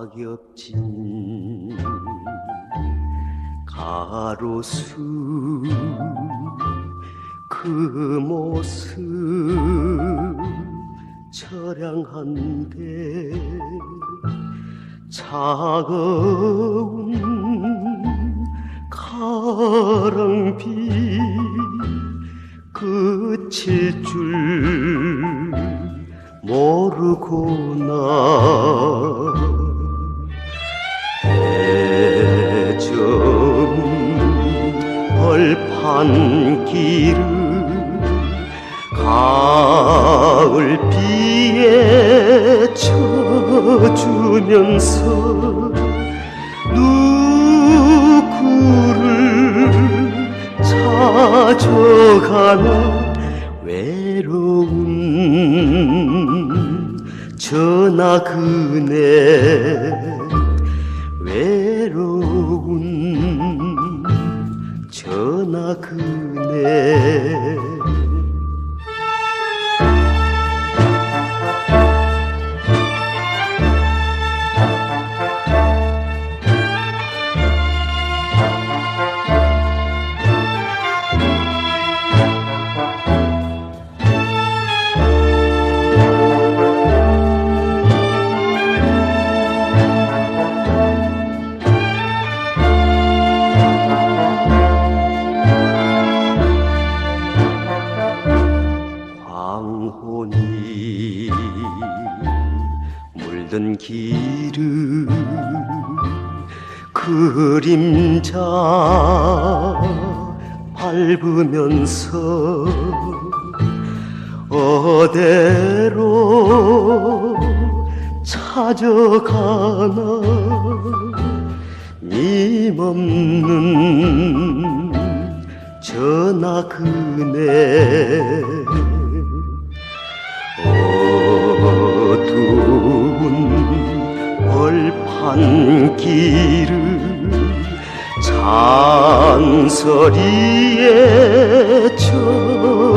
낙엽진 가로수 그 모습 처량한데 차가운 가랑비 그칠 줄 모르고 나 벌판 길을 가을 비에 젖주면서 누구를 찾아가나 외로운 전화 그네 외로운 전화 그 물든 길을 그림자 밟으면서 어디로 찾아가나 님없는 전화 그네 판 길을 잔소리에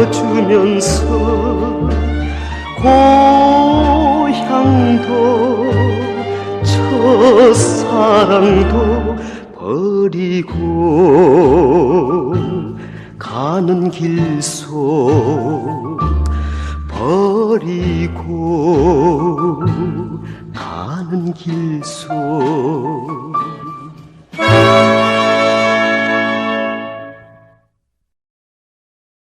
젖주면서 고향도 첫사랑도 버리고 가는 길 속 버리고 가는 길속